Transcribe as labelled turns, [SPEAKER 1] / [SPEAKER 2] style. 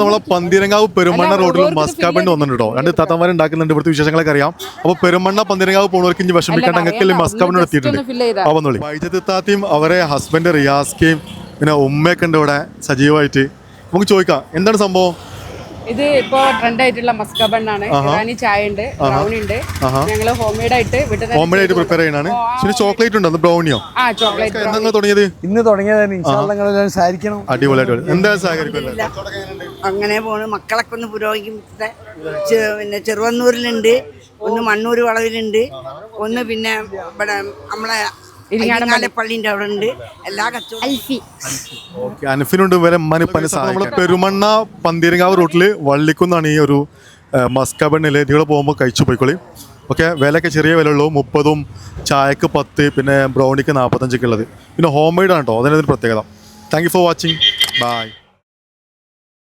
[SPEAKER 1] നമ്മളെ പന്തിരങ്കാവ് പെരുമണ്ണ റോഡിൽ മസ്കാബണ്ട് വന്നിട്ടുണ്ടോ? രണ്ട് താത്താമാർ ഉണ്ടാക്കുന്നുണ്ട് ഇവിടുത്തെ വിശേഷങ്ങളൊക്കെ അറിയാം. അപ്പൊ പെരുമണ്ണ പന്തിരങ്കാവ് പോണവർക്ക് ഇനി വിഷമിക്കേണ്ട അങ്ങക്കല്ലേ മസ്കാബണ്ട് എത്തിയിട്ടുണ്ട്. ആ വന്നോളി. താത്തയും അവരെ ഹസ്ബൻഡ് റിയാസ്കയും പിന്നെ ഉമ്മയൊക്കെ ഉണ്ട് ഇവിടെ സജീവമായിട്ട് നമുക്ക് ചോദിക്കാം എന്താണ് സംഭവം?
[SPEAKER 2] ഇത് ഇപ്പോ ട്രെൻഡ് ആയിട്ടുള്ള മസ്ക ബണ്ണാണ് ഇറാനി ചായ ഉണ്ട് ബ്രൗണി ഉണ്ട്. ഞങ്ങൾ ഹോംമേഡ് ആയിട്ട് വീട്ടിൽ
[SPEAKER 1] ഹോംമേഡ് ആയിട്ട് പ്രിപ്പയർ ചെയ്യണാണ് പിന്നെ ചോക്ലേറ്റ് ഉണ്ടോ? ബ്രൗണിയോ
[SPEAKER 2] ആ ചോക്ലേറ്റ്
[SPEAKER 1] എന്താ നിങ്ങൾ തുടങ്ങിയത്?
[SPEAKER 3] ഇന്ന് തുടങ്ങിയതാണ് സഹായിക്കണം
[SPEAKER 1] അടിപൊളിയായിട്ട് എന്താ സഹകരിക്കില്ല
[SPEAKER 4] അങ്ങനെ പോണ്. മക്കളൊക്കെ ഒന്ന് പുരോഗമിക്കട്ടെ ചെ- പിന്നെ ചെറുവന്നൂരിലുണ്ട് ഒന്ന് മണ്ണൂർ വളവിലുണ്ട്. ഒന്ന് പിന്നെ ഇവിടെ നമ്മളെ പള്ളിന്റെ അവിടെ ഉണ്ട് എല്ലാ
[SPEAKER 1] ഓക്കെ അനഫിനുണ്ട് വരെ മനപ്പന് നമ്മൾ പെരുമണ്ണ പന്തീരങ്കാവ് റൂട്ടിൽ വള്ളിക്കുന്നാണ് ഈ ഒരു മസ്കബണ്ണിൽ നിങ്ങൾ പോകുമ്പോൾ കഴിച്ചു പോയിക്കോളി. ഓക്കെ വിലയൊക്കെ ചെറിയ വില ഉള്ളൂ മുപ്പതും ചായക്ക് പത്ത് പിന്നെ ബ്രൗണിക്ക് നാൽപ്പത്തഞ്ചൊക്കെ ഉള്ളത് പിന്നെ ഹോം മെയ്ഡ് ആണ് കേട്ടോ അതിനൊരു പ്രത്യേകത. Thank you for watching bye